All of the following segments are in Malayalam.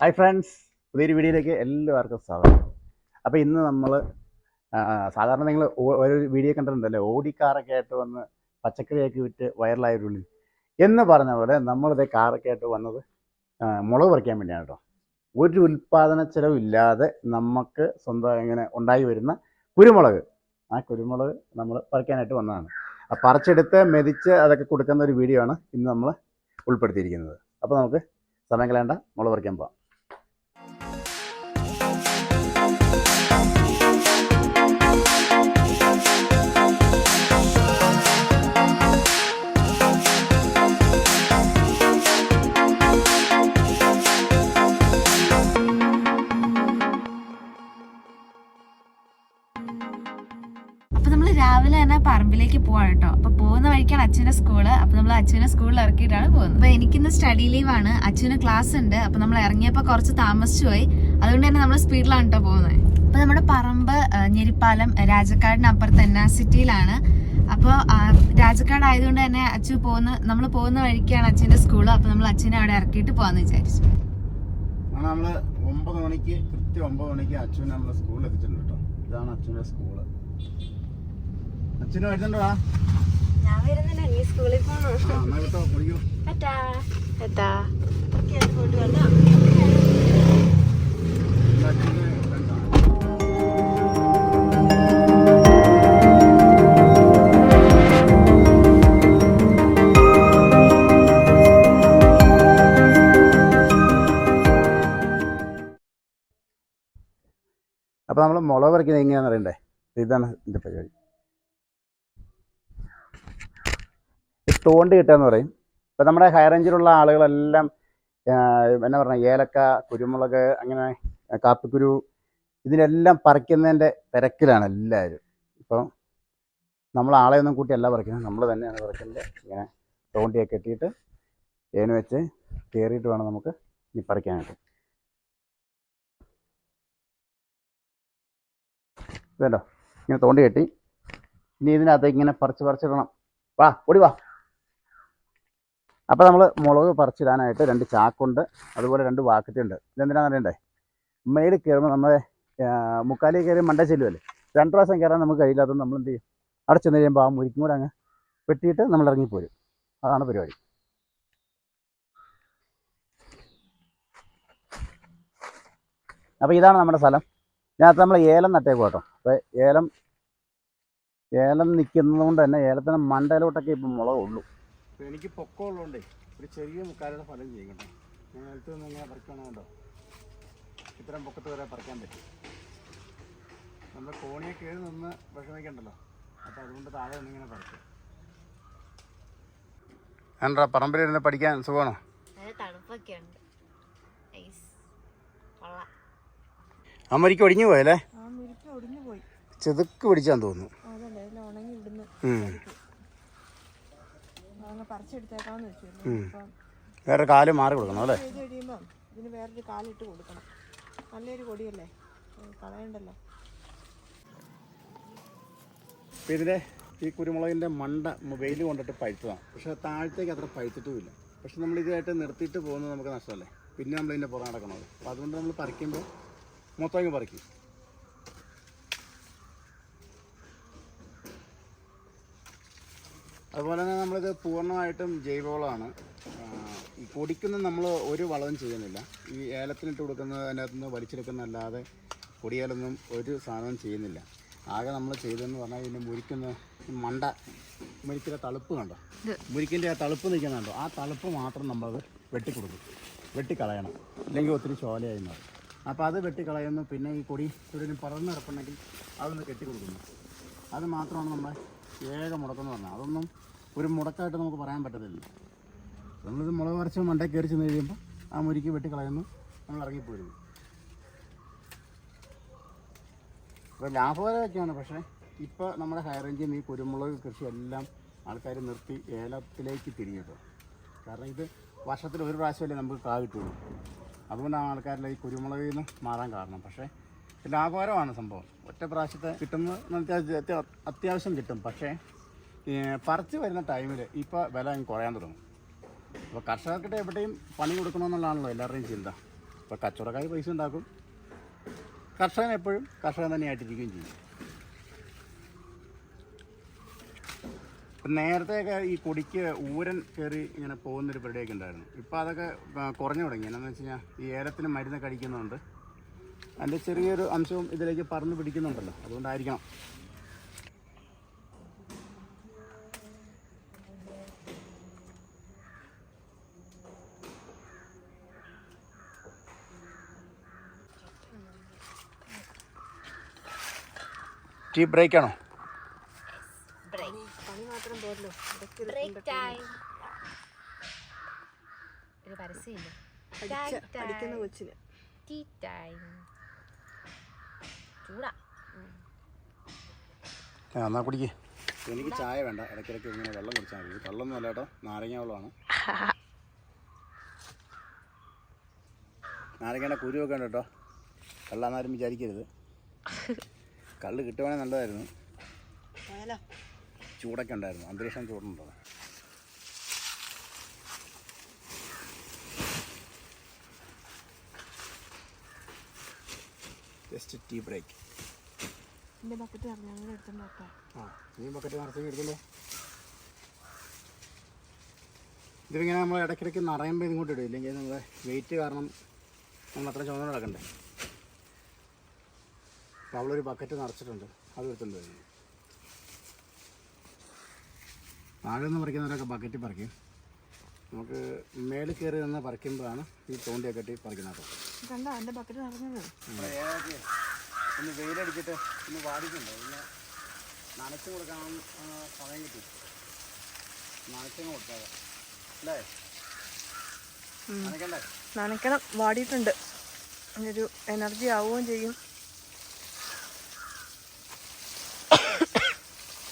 ഹായ് ഫ്രണ്ട്സ് പുതിയൊരു വീഡിയോയിലേക്ക് എല്ലാവർക്കും സ്വാഗതം. അപ്പോൾ ഇന്ന് നമ്മൾ സാധാരണ നിങ്ങൾ ഒരു വീഡിയോ കണ്ടിട്ടുണ്ടല്ലേ? ഓടിക്കാറൊക്കെ ആയിട്ട് വന്ന് പച്ചക്കറിയൊക്കെ വിറ്റ് വൈറലായ ഒരു ഉള്ളി. എന്ന് പറഞ്ഞ പോലെ നമ്മളിതേ കാറൊക്കെ ആയിട്ട് വന്നത് മുളക് പറിക്കാൻ വേണ്ടിയാണ് കേട്ടോ ഒരു ഉൽപ്പാദന ചിലവില്ലാതെ നമുക്ക് സ്വന്തം ഇങ്ങനെ ഉണ്ടായി വരുന്ന കുരുമുളക്. ആ കുരുമുളക് നമ്മൾ പറിക്കാനായിട്ട് വന്നതാണ്. ആ പറിച്ചെടുത്ത് മെതിച്ച് അതൊക്കെ കൊടുക്കുന്ന ഒരു വീഡിയോ ആണ് ഇന്ന് നമ്മൾ ഉൾപ്പെടുത്തിയിരിക്കുന്നത്. അപ്പോൾ നമുക്ക് സമയം കളയണ്ട മുളക് പറിക്കാൻ പോകാം പോവാണ് കേട്ടോ. അപ്പൊ പോകുന്ന വഴിക്കാണ് അച്ഛന്റെ സ്കൂൾ. അപ്പൊ നമ്മൾ അച്ഛനെ സ്കൂളിൽ ഇറക്കിയിട്ടാണ് പോകുന്നത്. അപ്പൊ എനിക്കിന്ന് സ്റ്റഡി ലീവ് ആണ്. അച്ഛന് ക്ലാസ് ഉണ്ട്. അപ്പൊ നമ്മൾ ഇറങ്ങിയപ്പോ കുറച്ച് താമസിച്ചു പോയി. അതുകൊണ്ട് തന്നെ നമ്മൾ സ്പീഡിലാണ് കേട്ടോ പോകുന്നത്. അപ്പൊ നമ്മുടെ പറമ്പ് ഞെരിപ്പാലം രാജക്കാടിന് അപ്പുറത്ത് ആർ സിറ്റിയിലാണ് അപ്പോൾ രാജക്കാട് ആയതുകൊണ്ട് തന്നെ അച്ഛൻ പോകുന്ന നമ്മൾ പോകുന്ന വഴിക്കാണ് അച്ഛന്റെ സ്കൂൾ. അപ്പോൾ നമ്മൾ അച്ഛനെ അവിടെ ഇറക്കിയിട്ട് പോകാന്ന് വിചാരിച്ചു. നമ്മൾ ഒമ്പത് മണിക്ക് കൃത്യം ഒമ്പത് മണിക്ക് അച്ഛനെ നമ്മളെ സ്കൂളിൽ എത്തിച്ചിട്ടുണ്ട് കേട്ടോ ഇതാണ് അച്ഛന്റെ സ്കൂൾ. അച്ഛനും വരുന്നുണ്ടോ ഞാൻ വരുന്നില്ല നീ സ്കൂളിൽ പോകണോ അപ്പോൾ നമ്മൾ മുളക് പറിക്കുന്നത് എങ്ങനെയാണെന്ന് അറിയണ്ടേ? ഇതാണ് ഇതിന്റെ പരിപാടി. തോണ്ടി കിട്ടുക എന്ന് പറയും. ഇപ്പം നമ്മുടെ ഹൈ റേഞ്ചിലുള്ള ആളുകളെല്ലാം എന്നാ പറഞ്ഞ ഏലക്ക കുരുമുളക് അങ്ങനെ കാപ്പിക്കുരു ഇതിനെല്ലാം പറിക്കുന്നതിന്റെ തിരക്കിലാണ് എല്ലാവരും. ഇപ്പോൾ നമ്മൾ ആളെ ഒന്നും കൂട്ടിയല്ല പറിക്കുന്നത് നമ്മൾ തന്നെയാണ് പറിക്കുന്നത്. ഇങ്ങനെ തോണ്ടിയൊക്കെ കെട്ടിയിട്ട് ഏന് വെച്ച് കയറിയിട്ട് വേണം നമുക്ക് ഇനി പറിക്കാനായിട്ട്. ഇതല്ലോ ഇങ്ങനെ തോണ്ടി കെട്ടി. ഇനി ഇതിനകത്ത് ഇങ്ങനെ പറിച്ച് പറിച്ചിടണം. വാ ഓടി വാ. അപ്പോൾ നമ്മൾ മുളക് പറിച്ചിടാനായിട്ട് രണ്ട് ചാക്കുണ്ട് അതുപോലെ രണ്ട് വാക്കറ്റുണ്ട്. ഇതെന്തിനാണെന്ന് അറിയണ്ടേ? മേളിൽ കയറുമ്പോൾ നമ്മുടെ മുക്കാലി കയറി മണ്ട ചെല്ലുമല്ലേ രണ്ട് പ്രാവശ്യം കയറാൻ നമുക്ക് കഴിയില്ല അതുകൊണ്ട് നമ്മൾ എന്ത് ചെയ്യും? അവിടെ ചെന്ന് കഴിയുമ്പോൾ ആ മുരിക്കും കൂടെ അങ്ങ് വെട്ടിയിട്ട് നമ്മൾ ഇറങ്ങിപ്പോരും അതാണ് പരിപാടി. അപ്പോൾ ഇതാണ് നമ്മുടെ സ്ഥലം. ഇതിനകത്ത് നമ്മൾ ഏലം നട്ടേക്കും കേട്ടോ. അപ്പോൾ ഏലം ഏലം നിൽക്കുന്നതുകൊണ്ട് തന്നെ ഏലത്തിന് മണ്ടയിലോട്ടൊക്കെ ഇപ്പം മുളക് ഉള്ളൂ അപ്പോൾ എനിക്ക് പൊക്കമുള്ളതുകൊണ്ടേ ഒരു ചെറിയ മുക്കാലുള്ള ഫലം ചെയ്യണം കേട്ടോ. ഞാൻ നിലത്ത് നിന്ന് ഇങ്ങനെ പറിക്കണമല്ലോ ഇത്രയും പൊക്കത്ത് വരെ പറിക്കാൻ പറ്റും. നമ്മൾ കോണിയെ കീഴിൽ നിന്ന് വിഷമിക്കണ്ടല്ലോ. അപ്പോൾ അതുകൊണ്ട് താഴെ നിന്നിങ്ങനെ പറിക്കും. എന്താ പറമ്പിലിരുന്ന് പഠിക്കാൻ സുഖമാണോ? പോയല്ലേ? ആ മുരിക്ക് ഒടിഞ്ഞു പോയി. ചെതുക്ക് പിടിച്ചാന്ന് തോന്നുന്നു. അങ്ങ് പറിച്ചെടുത്തേക്കാന്ന് വെച്ചു അപ്പം വേറെ കാൽ മാറി കൊടുക്കണം അല്ലേ? ചെയ്ത് കഴിയുമ്പം ഇതിന് വേറൊരു കാലിട്ട് കൊടുക്കണം. നല്ലൊരു കൊടിയല്ലേ കളയണ്ടല്ലോ. അപ്പോൾ ഇതിന്റെ ഈ കുരുമുളകിന്റെ മണ്ട വെയിൽ കൊണ്ടിട്ട് പഴുത്തതാണ്. പക്ഷെ താഴത്തേക്ക് അത്ര പഴുത്തിട്ടുമില്ല. പക്ഷെ നമ്മൾ ഇതായിട്ട് നിർത്തിയിട്ട് പോകുന്നത് നമുക്ക് നഷ്ടമല്ലേ? പിന്നെ നമ്മൾ ഇതിന്റെ പുറം നടക്കണത് അപ്പോൾ അതുകൊണ്ട് നമ്മൾ പറിക്കുമ്പോൾ മൊത്തം അങ്ങ് പറിക്കും. അതുപോലെ തന്നെ നമ്മളിത് പൂർണമായിട്ടും ജൈവവളമാണ്. ഈ പൊടിക്കുന്ന നമ്മൾ ഒരു വളവും ചെയ്യുന്നില്ല. ഈ ഏലത്തിനിട്ട് കൊടുക്കുന്നത് അതിനകത്ത് നിന്ന് വലിച്ചെടുക്കുന്നതല്ലാതെ പൊടിയാലൊന്നും ഒരു സാധനവും ചെയ്യുന്നില്ല. ആകെ നമ്മൾ ചെയ്തതെന്ന് പറഞ്ഞാൽ ഇതിന് മുരിക്കുന്ന മണ്ട മുരിക്കിലെ തളുപ്പ് കണ്ടോ? മുരിക്കിന്റെ ആ തളുപ്പ് നിൽക്കുന്നുണ്ടോ ആ തളുപ്പ് മാത്രം നമ്മളത് വെട്ടിക്കൊടുക്കും. വെട്ടിക്കളയണം. അല്ലെങ്കിൽ ഒത്തിരി ചോലയായി മാറും. അപ്പോൾ അത് വെട്ടിക്കളയുന്നു. പിന്നെ ഈ കൊടി ഇവിടെ പറന്ന് കിടപ്പുണ്ടെങ്കിൽ അതൊന്ന് കെട്ടിക്കൊടുക്കുന്നു. അത് മാത്രമാണ് നമ്മൾ ഏക മുടക്കം എന്ന് പറഞ്ഞാൽ അതൊന്നും ഒരു മുടക്കായിട്ട് നമുക്ക് പറയാൻ പറ്റത്തില്ല. നമ്മളിത് മുളക് വരച്ച് മണ്ടേ കയറി ചെന്ന് കഴിയുമ്പോൾ ആ മുരിക്ക് വെട്ടിക്കളയുന്നു നമ്മൾ ഇറങ്ങിപ്പോരുന്നു. അപ്പോൾ ലാഭകരമൊക്കെയാണ് പക്ഷേ ഇപ്പോൾ നമ്മുടെ ഹൈറേഞ്ചിൽ നിന്ന് ഈ കുരുമുളക് കൃഷി എല്ലാം ആൾക്കാർ നിർത്തി ഏലത്തിലേക്ക് തിരിഞ്ഞിട്ടു. കാരണം ഇത് വർഷത്തിൽ ഒരു പ്രാവശ്യമല്ലേ നമുക്ക് കാ കിട്ടുള്ളൂ. അതുകൊണ്ടാണ് ആൾക്കാരിൽ ഈ കുരുമുളകിൽ നിന്ന് മാറാൻ കാരണം. പക്ഷേ ലാഭകരമാണ് സംഭവം. ഒറ്റ പ്രാവശ്യത്തെ കിട്ടുന്ന അത്യാവശ്യം- കിട്ടും. പക്ഷേ പറിച്ച് വരുന്ന ടൈമിൽ ഇപ്പോൾ വില അങ്ങ് കുറയാൻ തുടങ്ങും. അപ്പോൾ കർഷകർക്കിട്ട് എവിടെയും പണി കൊടുക്കണമെന്നുള്ളതാണല്ലോ എല്ലാവരുടെയും ചിന്ത. അപ്പോൾ കച്ചവടക്കാർ പൈസ ഉണ്ടാക്കും. കർഷകൻ എപ്പോഴും കർഷകൻ തന്നെയായിട്ടിരിക്കുകയും ചെയ്യും. നേരത്തെയൊക്കെ ഈ കൊടിക്ക് ഊരൻ കയറി ഇങ്ങനെ പോകുന്നൊരു പരിപാടിയൊക്കെ ഉണ്ടായിരുന്നു. ഇപ്പോൾ അതൊക്കെ കുറഞ്ഞു തുടങ്ങി. എന്നാന്ന് വെച്ച് കഴിഞ്ഞാൽ ഈ ഏലത്തിന് മരുന്ന് കടിക്കുന്നുണ്ട് അതിന്റെ ചെറിയൊരു അംശവും ഇതിലേക്ക് പറഞ്ഞു പിടിക്കുന്നുണ്ടല്ലോ. അതുകൊണ്ടായിരിക്കണം. Tea break. ഒരു പരസ്യമില്ല. പഠിക്കുന്ന കൊച്ചിന്. Tea time. ആ എന്നാൽ കുടിക്ക്. എനിക്ക് ചായ വേണ്ട. ഇടയ്ക്കിടയ്ക്ക് ഇങ്ങനെ വെള്ളം കുടിച്ചാൽ മതി. വെള്ളമൊന്നും അല്ല കേട്ടോ. നാരങ്ങ വെള്ളമാണ്. നാരങ്ങയുടെ കുരുവൊക്കെ ഉണ്ട് കേട്ടോ. കള്ളാന്നാരും വിചാരിക്കരുത്. കള്ള് കിട്ടുവാണെങ്കിൽ നല്ലതായിരുന്നു. പോയാലോ ചൂടൊക്കെ ഉണ്ടായിരുന്നു. അന്തരീക്ഷം ചൂടുണ്ടോ? Just tea break. എന്റെ ബക്കറ്റ് പറഞ്ഞു അങ്ങനെ എടുത്തോണ്ട് നോക്കാം ആ നീ ബക്കറ്റ് നിറച്ച് എടുക്കണ്ടോ ഇതിങ്ങനെ നമ്മൾ ഇടയ്ക്കിടയ്ക്ക് നിറയുമ്പോൾ ഇങ്ങോട്ട് ഇടും. ഇല്ലെങ്കിൽ നമ്മുടെ വെയിറ്റ് കാരണം നമ്മൾ അത്ര ചുമതല നടക്കണ്ടേ. അപ്പോൾ അവളൊരു ബക്കറ്റ് നിറച്ചിട്ടുണ്ട്. അത് എടുത്തുണ്ട് താഴെ നിന്ന് പറിക്കുന്നവരൊക്കെ ബക്കറ്റ് പറിക്കും. നമുക്ക് മേളിൽ കയറി നിന്ന് പറിക്കുമ്പോഴാണ് ഈ തോണ്ടിയൊക്കെ കെട്ടി പറിക്കുന്നത്. കണ്ടോ? എന്റെ ബക്കറ്റ് നിറഞ്ഞത്. ഒന്ന് വെയിലടിച്ചിട്ട് ഒന്ന് വാടിക്കണ്ടോ ഒന്ന് നനച്ചു കൊടുക്കാൻ സമയം കിട്ടി. നനച്ചങ്ങ് കൊടുക്കാതെ അല്ലേ? നനയ്ക്കണ്ടേ നനയ്ക്കണം. വാടിയിട്ടുണ്ട്. ഒരു എനർജി ആവുകയും ചെയ്യും.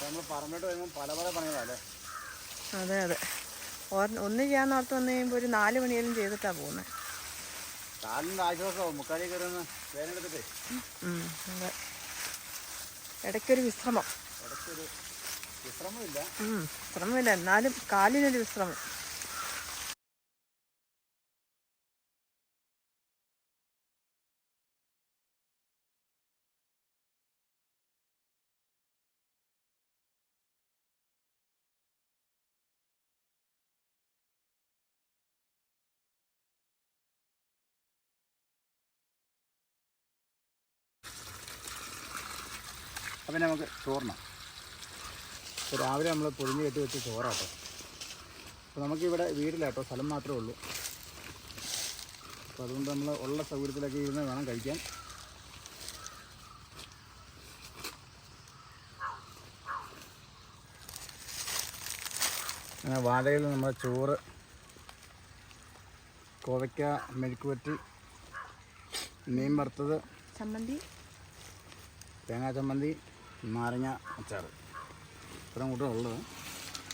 നമ്മൾ വരുമ്പോൾ പല പല പണികളല്ലേ അതെ അതെ. ഒന്ന് ചെയ്യാൻ ഓർത്ത് വന്നു കഴിയുമ്പോൾ ഒരു നാല് മണിയെങ്കിലും ചെയ്തിട്ടാണ് പോകുന്നത് കാലിന്റെ ആശ്വാസമാവും മുക്കാലി കയറി ഒന്ന് വേനെടുത്തിട്ടേ അതെ. ഇടയ്ക്കൊരു വിശ്രമം. ഇടയ്ക്കൊരു വിശ്രമമില്ല. വിശ്രമമില്ല. എന്നാലും കാലിനൊരു വിശ്രമം. അപ്പം നമുക്ക് ചോറിനാം രാവിലെ നമ്മൾ പൊതിഞ്ഞ് കെട്ടി വെച്ച് ചോറാട്ടോ. അപ്പോൾ നമുക്കിവിടെ വീട്ടിലാട്ടോ സ്ഥലം മാത്രമേ ഉള്ളൂ. അപ്പോൾ അതുകൊണ്ട് നമ്മൾ ഉള്ള സൗകര്യത്തിലൊക്കെ ഇരുന്ന് വേണം കഴിക്കാൻ. അങ്ങനെ വാഴയിൽ നമ്മൾ ചോറ് കോവയ്ക്ക മെഴുക്ക് വറ്റി മീൻ വറുത്തത് ചമ്മന്തി. തേങ്ങാ ചമ്മന്തി നാരങ്ങ അച്ചാർ ഇത്രയും കൂട്ടം ഉള്ളത്.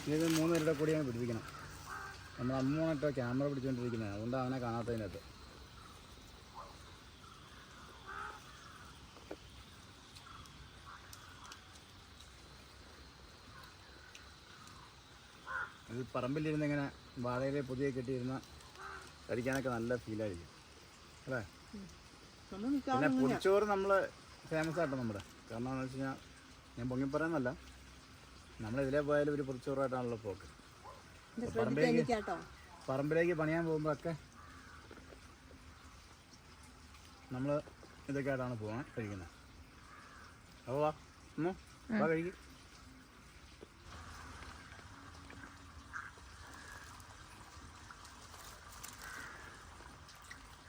ഇനി ഇത് മൂന്ന് പേരുടെ കൂടിയാണ് പിടിപ്പിക്കണം. നമ്മൾ അമ്മൂണിട്ടോ ക്യാമറ പിടിച്ചുകൊണ്ടിരിക്കുന്നത് അതുകൊണ്ട് അവനെ കാണാത്തതിനകത്ത്. ഇത് പറമ്പിലിരുന്ന് ഇങ്ങനെ വാഴയിലെ പുതിയ കെട്ടിയിരുന്ന കഴിക്കാനൊക്കെ നല്ല ഫീലായിരിക്കും. അല്ലേ? പിന്നെ പുളിച്ചോറ് നമ്മൾ ഫേമസ് ആട്ടോ നമ്മുടെ. കാരണം എന്താണെന്ന് വെച്ച് കഴിഞ്ഞാൽ ഞാൻ പൊങ്ങി പറയാന്നല്ല നമ്മൾ ഇതിലേ പോയാലും ഒരു പുറച്ചോറായിട്ടാണല്ലോ പോക്ക്. പറമ്പിലേക്ക് പറമ്പിലേക്ക് പണിയാൻ പോകുമ്പോഴൊക്കെ നമ്മൾ ഇതൊക്കെ ആയിട്ടാണ് പോകാൻ കഴിക്കുന്നത് അപ്പോൾ വാ ഒന്ന് വാ കഴിക്കും.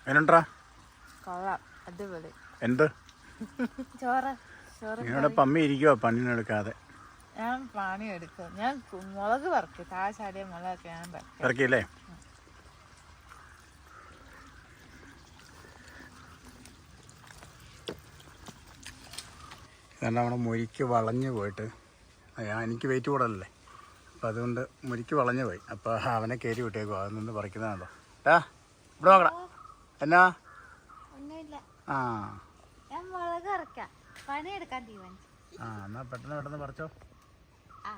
എന്നുണ്ടാ കൊള്ളാം അടിപൊളി. എന്ത്? ചോറ്. നിങ്ങളുടെ പമ്മി ഇരിക്കുവോ പണിനെടുക്കാതെ ഞാൻ പണി എടുക്കും ഞാൻ മുളക് പറക്കും താശാടിയ മുളക് മുളകൊക്കെ ഞാൻ പറക്കില്ലേ കാരണം അവിടെ മുരിക്ക് വളഞ്ഞു പോയിട്ട്. എനിക്ക് വെയിറ്റ് കൂടലല്ലേ അപ്പം അതുകൊണ്ട് മുരിക്ക് വളഞ്ഞു പോയി. അപ്പോൾ അവനെ കയറി വിട്ടേക്കും അതിൽ നിന്ന് പറിക്കുന്നതാണല്ലോ ടാ ഇവിടെ നോക്കടാ. എന്നാ? ഒന്നുമില്ല. ആ. ഞാൻ മുളക് പറിക്കാം പണിയെടുക്കാൻ തീരുമാനിച്ചു. ആ എന്നാ പെട്ടെന്ന് പെട്ടെന്ന് പറിച്ചോ. ആ.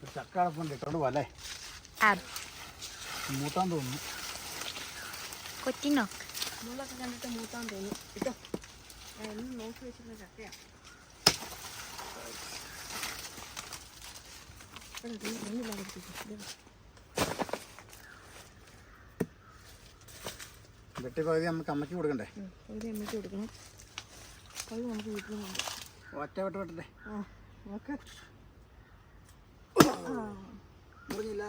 ഒരു ചക്ക അടപ്പുണ്ട് ഇട്ടോണ്ട് പോലെ മൂട്ടാൻ മൂത്താൻ തോന്നുന്നു. കൊച്ചിനോ മുള്ളൊക്കെ കണ്ടിട്ട് മൂത്താൻ തോന്നുന്നു. എന്നും നോക്കി വെച്ചിരുന്ന ചക്കയാ. വെട്ടി പകുതി നമുക്ക് അമ്മയ്ക്ക് കൊടുക്കണ്ടേ? കൊടുക്കണം. നമുക്ക് വീട്ടിലുണ്ട് ഒറ്റ വെട്ട് വെട്ടട്ടെ ആ നോക്ക് മുറിഞ്ഞില്ല.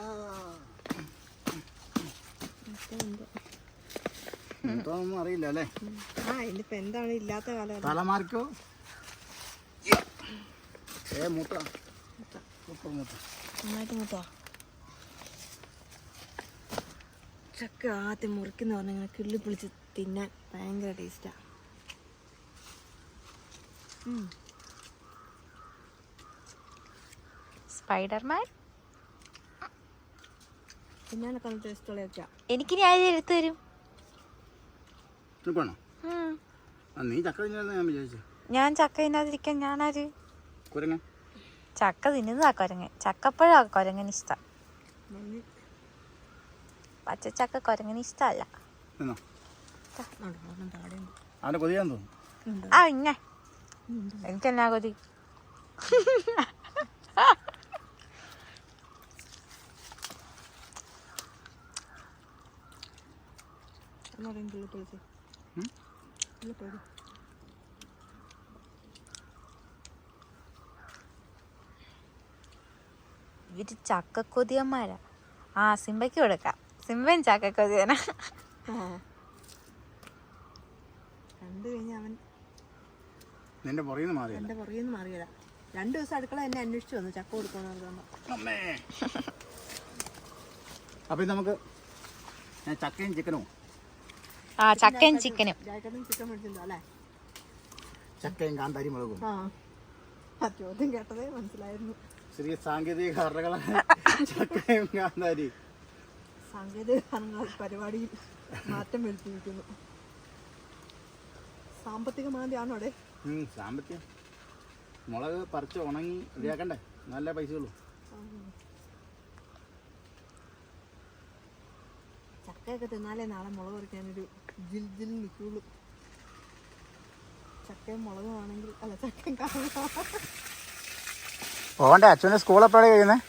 മറ്റേ മൂത്താന്നൊന്നും അറിയില്ല അല്ലേ? ആ ഇനിയിപ്പോൾ എന്താണ് ഇല്ലാത്ത കാലം? തലമാറിക്കോ? ഏ മൂത്ത? സൂപ്പർ മൂത്ത. നന്നായിട്ട് മൂത്തോ? ചക്ക ആദ്യം മുറിക്കുന്ന പറഞ്ഞാൽ ഇങ്ങനെ കിള്ളി പൊളിച്ച് തിന്നാൻ ഭയങ്കര ടേസ്റ്റാണ് സ്പൈഡർമാൻ? തിന്നാനൊക്കെ എനിക്ക് ഞാൻ എടുത്തു തരും? നീ ചക്ക ഞാൻ വിചാരിച്ചു. ഞാൻ ചക്ക തിന്നാതിരിക്കാൻ ഞാനാര്? ചക്ക തിന്നുന്നതാ കൊരങ്ങൻ. ചക്കപ്പഴാ കൊരങ്ങൻ ഇഷ്ടം. പച്ചച്ചക്ക കൊരങ്ങന് ഇഷ്ടമല്ല. തോന്നുന്നു. ആ ഇന്നെ. എനിക്കെന്നാ കൊതി? ഇവർ ചക്കക്കൊതിയന്മാരാ ആ സിംബയ്ക്ക് കൊടുക്കാം. സിംബൻ ചക്കക്കൊതിയനാ ആ കണ്ടു കഴിഞ്ഞാൽ അവൻ നിന്റെ പുറകിൽ മാറിയല്ല എന്റെ പുറകിൽ നിന്ന് മാറിയതാ. രണ്ട് ദിവസം അടുക്കള എന്നെ അന്വേഷിച്ചു വന്നു. ചക്ക കൊടുക്കണമെന്ന് അമ്മേ. അപ്പം നമുക്ക് ഞാൻ ചക്കയും ചിക്കനും. ആ ചക്കയും ചിക്കനും. ജാക്കറ്റും ചിക്കൻ മേടിച്ചിട്ടുണ്ടോ അല്ലേ? ചക്കയും കാന്താരി മുളകും. ചോദ്യം കേട്ടതേ മനസ്സിലായിരുന്നു. ചെറിയ സാങ്കേതിക കാരണങ്ങളാണ് ചക്കയും കാന്താരി സാങ്കേതിക കാരണങ്ങൾ പരിപാടിയിൽ മാറ്റം വരുത്തിയിരിക്കുന്നു. സാമ്പത്തിക മാന്ദ്യാണോ അവിടെ? സാമ്പത്തികം. മുളക് പറിച്ച് ഉണങ്ങി ഇതാക്കണ്ടേ നല്ല പൈസയുള്ളൂ. ചക്കയൊക്കെ തിന്നാലേ നാളെ മുളക് പറിക്കാനൊരു ജിൽ ജിൽ നിൽക്കുള്ളൂ. ചക്കയും മുളകും ആണെങ്കിൽ അല്ല ചക്കയും കാണാം പോകണ്ടേ? അച്ഛന്റെ സ്കൂൾ എപ്പോഴാണ് കഴിയുന്നത്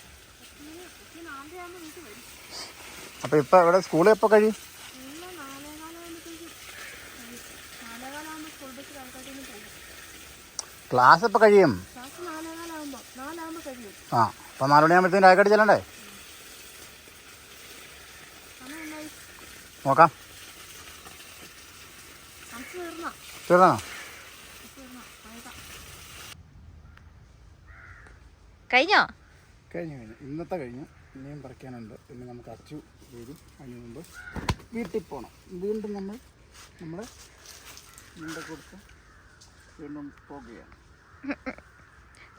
അപ്പോൾ ഇപ്പോൾ ഇവിടെ സ്കൂൾ എപ്പോൾ കഴിയും? ക്ലാസ് എപ്പോൾ കഴിയും. ആ അപ്പോൾ നാല് മണിയാകുമ്പോഴത്തേക്കും രായക്കാട് ചെല്ലണ്ടേ? നോക്കാം. തീർന്നാണോ കഴിഞ്ഞോ? കഴിഞ്ഞു കഴിഞ്ഞു. ഇന്നത്തെ കഴിഞ്ഞു. ഇനിയും പറിക്കാനുണ്ട്. പിന്നെ നമുക്ക് അച്ചു വരും. അതിന് മുമ്പ് വീട്ടിൽ പോകണം വീണ്ടും നമ്മൾ നമ്മുടെ വീണ്ടും കൊടുത്ത് വീണ്ടും പോകുകയാണ്.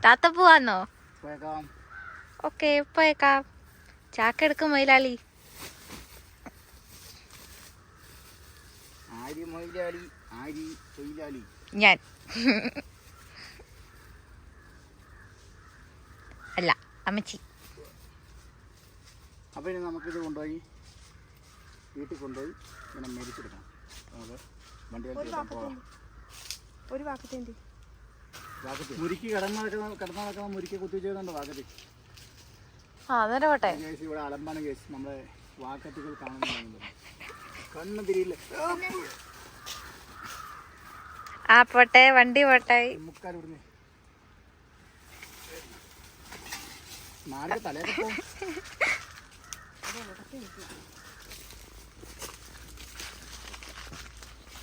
താത്ത പോവാന്നോ? പോയേക്കാം. ഓക്കെ പോയേക്കാം. ചാക്കെടുക്കും മയിലാളി. ആരി മൊയിലാളി ആരി തൊഴിലാളി. ഞാൻ. അല്ല അമ്മച്ചി. അപ്പോൾ ഇനി നമുക്കിത് കൊണ്ടുപോയി വീട്ടിൽ കൊണ്ടുപോയി ഇങ്ങനെ മേടിച്ചെടുക്കണം. നമുക്ക് വണ്ടി ഒരു വാക്കത്തേണ്ടി വാക്കത്തി. മുരുക്കി കിടന്ന് കിടന്ന് നടക്കുന്ന മുരിക്ക് കുത്തി ചെയ്തുണ്ട് വാക്കത്തി? കേസ് ഇവിടെ അലമ്പാണ് കേസ്. നമ്മളെ വാക്കത്തുകൾ കാണുന്നുണ്ട് കണ്ണ് തിരിയില്ല. ആ പോട്ടെ വണ്ടി പോട്ടെ. മുക്കാൽ ഇവിടുന്ന്. മാറി പോകും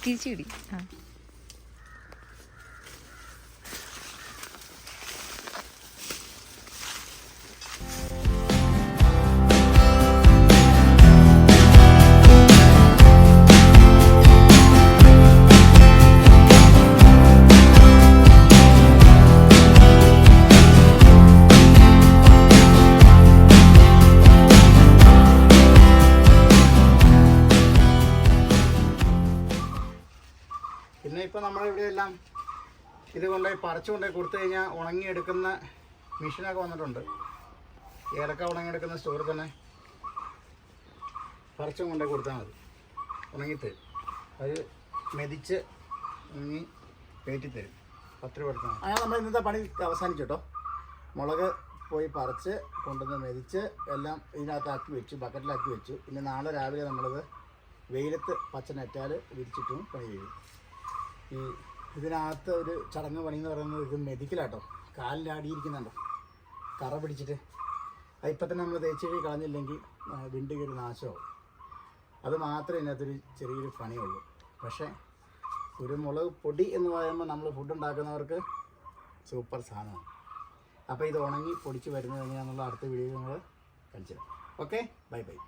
തിരിച്ചു പിടി. ആ. പിന്നെ ഇപ്പം നമ്മളിവിടെ എല്ലാം ഇത് കൊണ്ടുപോയി പറിച്ചു കൊണ്ടുപോയി കൊടുത്തു കഴിഞ്ഞാൽ ഉണങ്ങിയെടുക്കുന്ന മെഷീനൊക്കെ വന്നിട്ടുണ്ട്. ഏലക്ക ഉണങ്ങിയെടുക്കുന്ന സ്റ്റോറിൽ തന്നെ പറിച്ചും കൊണ്ടുപോയി കൊടുത്താൽ മതി. ഉണങ്ങിത്തരും. അത് മെതിച്ച് ഉണങ്ങി കയറ്റി തരും പത്ത് രൂപ കൊടുത്താൽ അങ്ങനെ നമ്മൾ ഇന്നത്തെ പണി അവസാനിച്ചു കേട്ടോ മുളക് പോയി പറിച്ച് കൊണ്ടുവന്ന് മെതിച്ച് എല്ലാം ഇതിനകത്താക്കി വെച്ചു ബക്കറ്റിലാക്കി വെച്ചു. പിന്നെ നാളെ രാവിലെ നമ്മളത് വെയിലത്ത് പച്ച നെറ്റാൽ വിരിച്ചിട്ടും പണി ചെയ്യും. ഈ ഇതിനകത്ത് ഒരു ചടങ്ങ് പണി എന്ന് പറയുന്നത് ഇത് മെതിക്കലാട്ടോ. കാലിന്റെ അടിയിരിക്കുന്നുണ്ടോ കറ പിടിച്ചിട്ട്. അത് ഇപ്പം തന്നെ നമ്മൾ തേച്ച് കഴുകി കളഞ്ഞില്ലെങ്കിൽ വിണ്ട് കയറി നാശമാവും. അത് മാത്രമേ ഇതിനകത്തൊരു ചെറിയൊരു പണിയുള്ളൂ. പക്ഷേ കുരുമുളക് പൊടി എന്ന് പറയുമ്പോൾ നമ്മൾ ഫുഡ് ഉണ്ടാക്കുന്നവർക്ക് സൂപ്പർ സാധനമാണ്. അപ്പോൾ ഇത് ഉണങ്ങി പൊടിച്ച് വരുന്നത് എങ്ങനെയാണെന്നുള്ള അടുത്ത വീഡിയോ നമ്മൾ കാണിച്ചു ഓക്കെ ബൈ ബൈ